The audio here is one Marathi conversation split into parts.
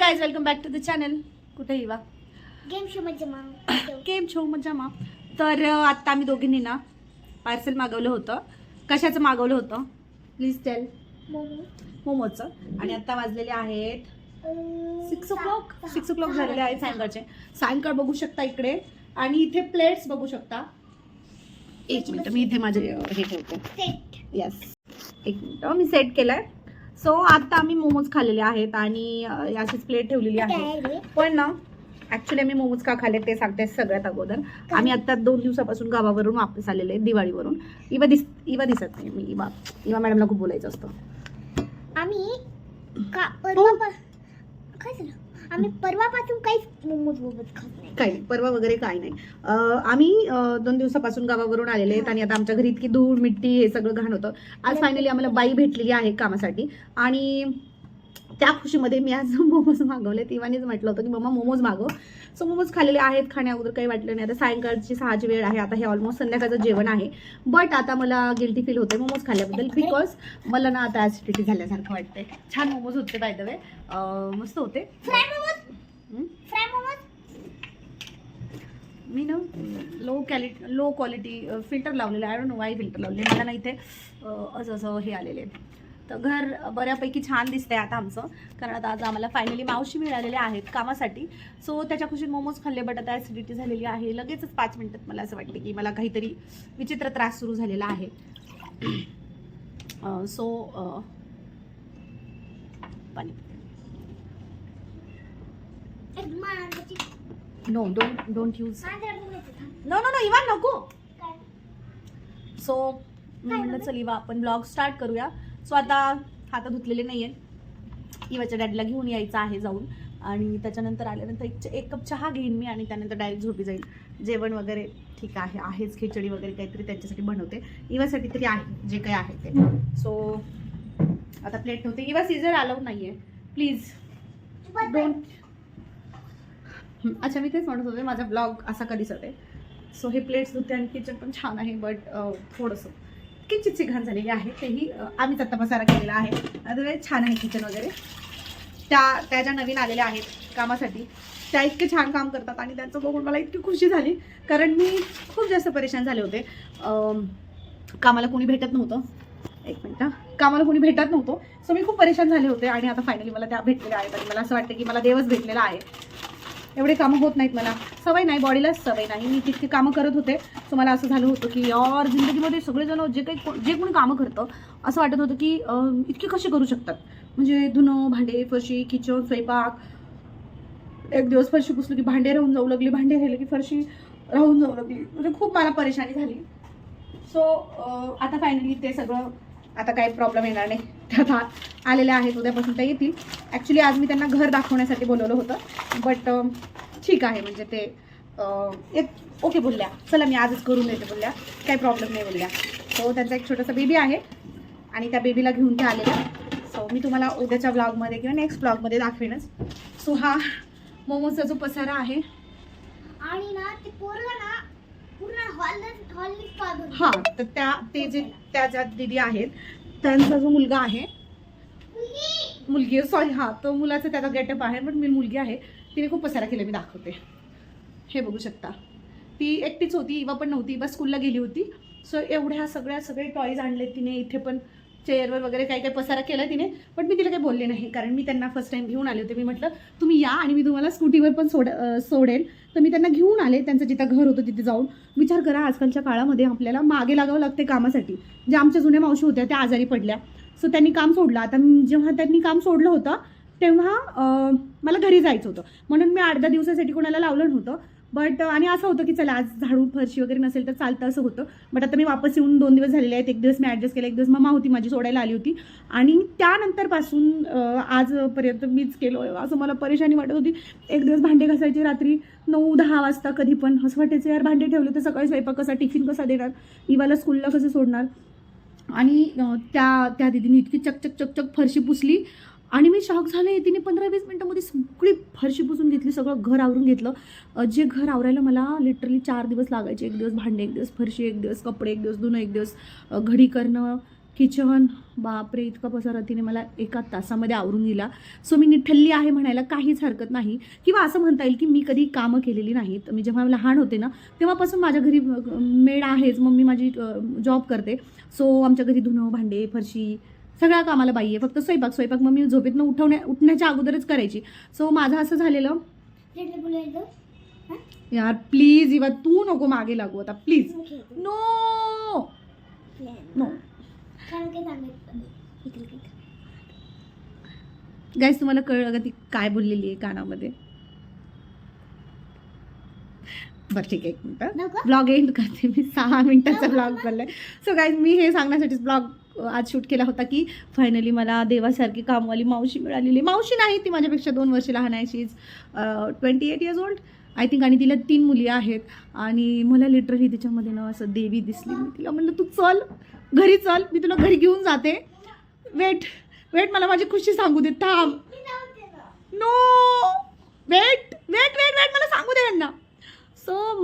Guys welcome back to the channel कुठे येवा गेम शो मग केम छो मजा मा तर आत्ता आम्ही दोघींनी ना पार्सल मागवलं होतं. कशाचं मागवलं होतं? Please tell momo. मोमोचं. आणि आत्ता वाजलेले आहेत six o'clock six o'clock झालेले आहेत सायंकाळचे. सायंकाळ बघू शकता इकडे. आणि इथे प्लेट्स बघू शकता. एक मिनिट मी इथे माझे हे ठेवते. येस एक मिनिट मी सेट केलाय. सो आता आम्ही मोमोज खाल्लेले आहेत आणि अशीच प्लेट ठेवलेली आहे. पण ना ऍक्च्युली आम्ही मोमोज का खाल्ले ते सांगते सगळ्यात अगोदर. आम्ही आता दोन दिवसापासून गावावरून वापस आलेले दिवाळीवरून. इवा दिस इवा दिसत नाही मी इवा इवा मॅडमला खूप बोलायचं असतं. आम्ही का परवा काय झालं आम्ही परवापासून काहीच काही नाही परवा वगैरे काही नाही. आम्ही दोन दिवसापासून गावावरून आलेले आहेत आणि आता आमच्या घरी इतकी धूळ मिट्टी हे सगळं घाण होतं. आज फायनली आम्हाला बाई भेटलेली आहे कामासाठी आणि त्या खुशीमध्ये मी आज मोमोज मागवले. तिवानीच म्हटलं होतं की मम्मा मोमोज मागव. सो मोमोज खाल्लेले आहेत खाण्या अगोदर काही वाटलं नाही. आता सायंकाळची सहाची वेळ आहे आता हे ऑलमोस्ट संध्याकाळचं जेवण आहे. बट आता मला गिल्टी फील होते मोमोज खाल्ल्याबद्दल बिकॉज मला ना आता ॲसिडिटी झाल्यासारखं वाटतंय. छान मोमोज होते बाय द वे मस्त होते. मी ना low quality low quality filter लावलेलं आहे. नो वाय फिल्टर लावले मला ना इथे असं असं हे आलेले. तर घर बऱ्यापैकी छान दिसतंय आता आमचं. कारण आता आज आम्हाला फायनली मावशी मिळालेले आहेत कामासाठी. सो त्याच्या खुशीत मोमोज खाल्ले बट आता ॲसिडिटी झालेली आहे. लगेचच पाच मिनिटात मला असं वाटतं की मला काहीतरी विचित्र त्रास सुरू झालेला आहे. सो पाणी. No don't don't use. No no no even नको? सो म्हणलं चल इवा आपण ब्लॉग स्टार्ट करूया. सो आता हात धुतलेले नाही आहेत इवाच्या डॅडीला घेऊन यायचं आहे जाऊन. आणि त्याच्यानंतर आल्यानंतर एक एक कप चहा घेईन मी आणि त्यानंतर डायरेक्ट झोपी जाईल. जेवण वगैरे ठीक आहे आहेच. खिचडी वगैरे काहीतरी त्यांच्यासाठी बनवते. इवासाठी तरी आहे जे काही आहे ते. सो आता प्लेट ठेवते. इवा सीझर अलाउड नाही आहे प्लीज डोंट अच्छा मी तेच म्हणत होते माझा ब्लॉग असा कधीच दिसत आहे सो हे प्लेट्स होते आणि किचन पण छान आहे बट थोडंसं किचितची घाण झालेली आहे तेही आम्ही आम्हीच आता पसारा केलेला आहे. अदरवाईज छान आहे किचन वगैरे. त्या त्या ज्या नवीन आलेल्या आहेत कामासाठी त्या इतके छान काम करतात आणि त्यांचं बघून मला इतकी खुशी झाली कारण मी खूप जास्त परेशान झाले होते. कामाला कोणी भेटत नव्हतं. एक मिनटं कामाला कोणी भेटत नव्हतं. सो मी खूप परेशान झाले होते आणि आता फायनली मला त्या भेटलेल्या आहेत आणि मला असं वाटतं की मला देवच भेटलेला आहे. एवढे कामं होत नाहीत मला. सवय नाही बॉडीलाच सवय नाही. मी तितकी कामं करत होते. सो मला असं झालं होतं की यार जिंदगीमध्ये सगळेजण जे काही जे कोणी कामं करतं असं वाटत होतं की इतके कसे करू शकतात? म्हणजे धुणं भांडे फरशी किचन स्वयंपाक. एक दिवस फरशी पुसलो की भांडे राहून जाऊ लागली भांडे राहिले की फरशी राहून जाऊ लागली. म्हणजे खूप मला परेशानी झाली. सो आता फायनली ते सगळं आता काही प्रॉब्लेम येणार नाही. त्या आता आलेल्या आहेत उद्यापासून त्या येतील. ॲक्च्युली आज मी त्यांना घर दाखवण्यासाठी बोलवलं होतं. बट ठीक आहे म्हणजे ते एक ओके बोलल्या. चला मी आजच करून देते बोलल्या. काही प्रॉब्लेम नाही बोलल्या. सो त्यांचा एक छोटासा बेबी आहे. आणि त्या बेबीला घेऊन त्या आलेल्या. सो मी तुम्हाला उद्याच्या ब्लॉगमध्ये किंवा नेक्स्ट ब्लॉगमध्ये दाखवेनच. सो हा मोमोचा जो पसारा आहे. आणि ना ते पोरगा ना पूर्ण हॉलच हां तर त्या ते जे त्या ज्या दिदी आहेत त्यांचा जो मुलगा आहे मुलगी सॉरी हां तो मुलाचा त्याचा गेटअप आहे पण मी मुलगी आहे तिने खूप पसारा केला मी दाखवते. हे बघू शकता. ती एकटीच होती इवा पण नव्हती बस स्कूलला गेली होती. सो एवढ्या सगळ्या सगळे टॉईज आणले तिने इथे पण चेअरवर वगैरे काही काही पसारा केला तिने पण मी तिला काही बोलले नाही कारण मी त्यांना फर्स्ट टाइम घेऊन आले होते. मी म्हटलं तुम्ही या आणि मी तुम्हाला स्कूटीवर पण सोड सोडेल. तर मी त्यांना घेऊन आले त्यांचं जिथं घर होतं तिथे जाऊन. विचार करा आजकालच्या काळामध्ये आपल्याला मागे लागावं लागते कामासाठी. जे आमच्या जुन्या मावशी होत्या त्या आजारी पडल्या. सो त्यांनी काम सोडलं. आता जेव्हा त्यांनी काम सोडलं होतं तेव्हा मला घरी जायचं होतं. म्हणून मी अर्ध्या दिवसासाठी कोणाला लावलं नव्हतं. बट आणि असं होतं की चला आज झाडू फरशी वगैरे नसेल तर चालतं असं होतं. बट आता मी वापस येऊन दोन दिवस झालेले आहेत. एक दिवस मी ॲडजस्ट केला एक दिवस मम्मा होती माझी सोडायला आली होती. आणि त्यानंतरपासून आजपर्यंत मीच केलो. असं मला परेशानी वाटत होती. एक दिवस भांडे घासायचे रात्री नऊ दहा वाजता कधी पण. असं वाटायचं यार भांडे ठेवले तर सकाळी स्वयंपाक कसा टिफिन कसा देणार? इवाला स्कूलला कसं सोडणार? आणि त्या त्या दिदीने इतकी चकचक चकचक फरशी पुसली. आणि मी शॉक झाले. तिने पंधरा वीस मिनटामध्ये सगळी फरशी पुसून घेतली सगळं घर आवरून घेतलं. जे घर आवरायला मला लिटरली चार दिवस लागायचे. एक दिवस भांडे एक दिवस फरशी एक दिवस कपडे एक दिवस धुणं एक दिवस घडी करणं. किचन बापरे इतका पसारा तिने मला एका तासामध्ये आवरून दिला. सो मी निठल्ली आहे म्हणायला काहीच हरकत नाही. किंवा असं म्हणता येईल की मी कधी कामं केलेली नाहीत. मी जेव्हा लहान होते ना तेव्हापासून माझ्या घरी मेड आहेच. मी माझी जॉब करते. सो आमच्या घरी धुणं भांडे फरशी सगळ्या कामाला बाई आहे. फक्त स्वयंपाक स्वयंपाक. मम्मी झोपेतनं उठवण्या उठण्याच्या अगोदरच करायची. सो माझं असं झालेलं. यार प्लीज इवा तू नको मागे लागू आता. Please me. No no. Guys तुम्हाला कळलं का ती काय बोललेली आहे कानामध्ये? बरं ठीक आहे एक मिनटं? ब्लॉग एंड करते मी. सहा मिनिटाचा ब्लॉग चाललाय सो गाईज मी हे सांगण्यासाठीच ब्लॉग आज शूट केला होता की फायनली मला देवासारखी कामवाली मावशी मिळालेली. मावशी नाही ती माझ्यापेक्षा दोन वर्ष लहान आहे. She is twenty eight years old I think आणि तिला तीन मुली आहेत. आणि मला लिटरली तिच्यामध्ये ना असं देवी दिसली. मी तिला म्हणलं तू चल घरी चल. मी तुला घरी घेऊन जाते. वेट वेट मला माझी खुशी सांगू दे. थांब. ना. वेट वेट वेट वेट मला सांगू दे यांना.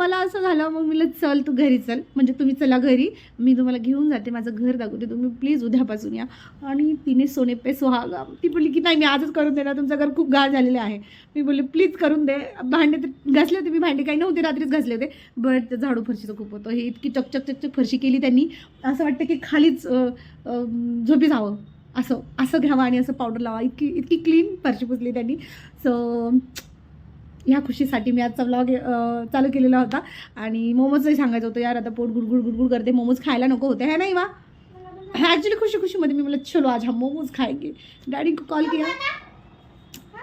मला असं झालं मग मी चल तू घरी चल. म्हणजे तुम्ही चला घरी मी तुम्हाला घेऊन जाते माझं घर दाखवते. तुम्ही प्लीज उद्यापासून या. आणि तिने सोने पे सुहागा ती बोलली की नाही मी आजच करून देणार तुमचं घर खूप गाळ झालेलं आहे. मी बोलले प्लीज करून दे. भांडे तर घासले होते मी भांडे काही नव्हते रात्रीच घासले होते. बट झाडू फरशीचं खूप होतं. हे इतकी चकचक चकचक फरशी केली त्यांनी. असं वाटतं की खालीच झोपी जावं. असं असं घ्यावं आणि असं पावडर लावा. इतकी इतकी क्लीन फरशी पुसली त्यांनी. सो ह्या खुशीसाठी मी आजचा ब्लॉग चालू केलेला होता. आणि मोमोजही सांगायचं होतं यार आता पोट गुडगुड गुडगुड करते. मोमोज खायला नको होते. है नाही वा? ॲक्च्युली खुशी खुशीमध्ये मी मला चलो आज हम मोमोज खाएंगे डॅडी को कॉल. किया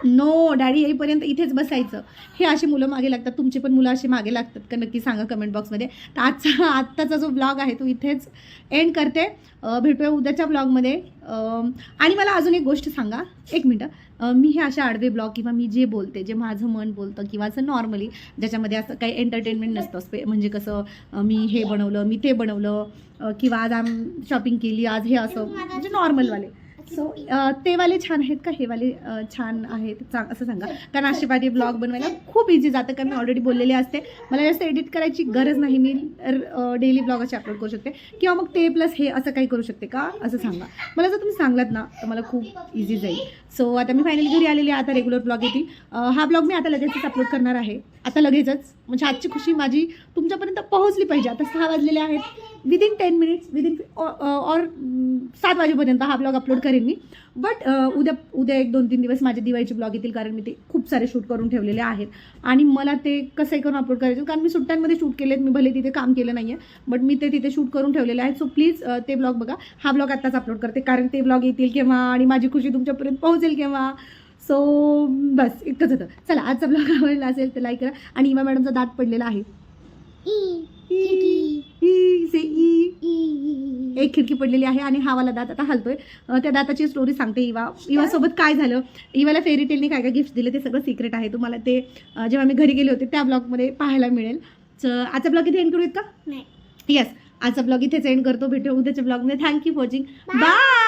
नो डॅडी येईपर्यंत इथेच बसायचं. हे अशी मुलं मागे लागतात. तुमचे पण मुलं असे मागे लागतात का? नक्की सांगा कमेंट बॉक्समध्ये तर आजचा आत्ताचा जो ब्लॉग आहे तो इथेच एंड करते. भेटूया उद्याच्या ब्लॉगमध्ये आणि मला अजून एक गोष्ट सांगा. एक मिनटं. मी हे असे आडवे ब्लॉग किंवा मी जे बोलते जे माझं मन बोलतं किंवा असं नॉर्मली ज्याच्यामध्ये असं काही एंटरटेनमेंट नसतं स्पे म्हणजे कसं मी हे बनवलं मी ते बनवलं किंवा आज आम शॉपिंग केली आज हे असं म्हणजे नॉर्मलवाले सो ते वाले छान आहेत का? हे वाले छान आहेत चांग असं सांगा. कारण आशीर्वादी ब्लॉग बनवायला खूप इझी जातं कारण मी ऑलरेडी बोललेली असते. मला जास्त एडिट करायची गरज नाही. मी डेली ब्लॉग असे अपलोड करू शकते. किंवा मग ते प्लस हे असं काही करू शकते का? असं सांगा. मला जर तुम्ही सांगलात ना तर मला खूप इझी जाईल. सो आता मी फायनली घरी आलेली आहे. आता रेग्युलर ब्लॉग येतील. हा ब्लॉग मी आता लगेचच अपलोड करणार आहे. आता लगेचच. म्हणजे आजची खुशी माझी तुमच्यापर्यंत पोहोचली पाहिजे. आता सहा वाजलेले आहेत. Within ten minutes within or सात वाजेपर्यंत हा ब्लॉग अपलोड करेन मी. बट उद्या उद्या एक दोन तीन दिवस माझे दिवाळीचे ब्लॉग येतील कारण मी ते खूप सारे शूट करून ठेवलेले आहेत. आणि मला ते कसं करून अपलोड करायचे कारण मी सुट्ट्यांमध्ये शूट केलेत. मी भले तिथे काम केलं नाही आहे बट मी ते तिथे शूट करून ठेवलेले आहेत. सो प्लीज ते ब्लॉग बघा. हा ब्लॉग आत्ताच अपलोड करते. कारण ते ब्लॉग येतील केव्हा? आणि माझी खुशी तुमच्यापर्यंत पोहोचेल केव्हा? सो बस इतकंच होतं. चला आजचा ब्लॉग आवडला असेल तर लाईक करा. आणि इमा मॅडमचा दात पडलेला आहे. ई. एक खिडकी पडलेली आहे आणि हा वाला दात आता हलतोय. त्या दाताची स्टोरी सांगते इवा. इवा सोबत काय झालं? इवाला फेरी टेलनी काय काय गिफ्ट दिले ते सगळं सिक्रेट आहे. तुम्हाला ते जेव्हा मी घरी गेले होते त्या ब्लॉगमध्ये पाहायला मिळेल. तर आजचा ब्लॉग इथे एंड करूयात का? नाही. येस आजचा ब्लॉग इथेच एंड करतो. भेटू उद्याच्या ब्लॉगमध्ये थँक्यू फॉर वॉचिंग बाय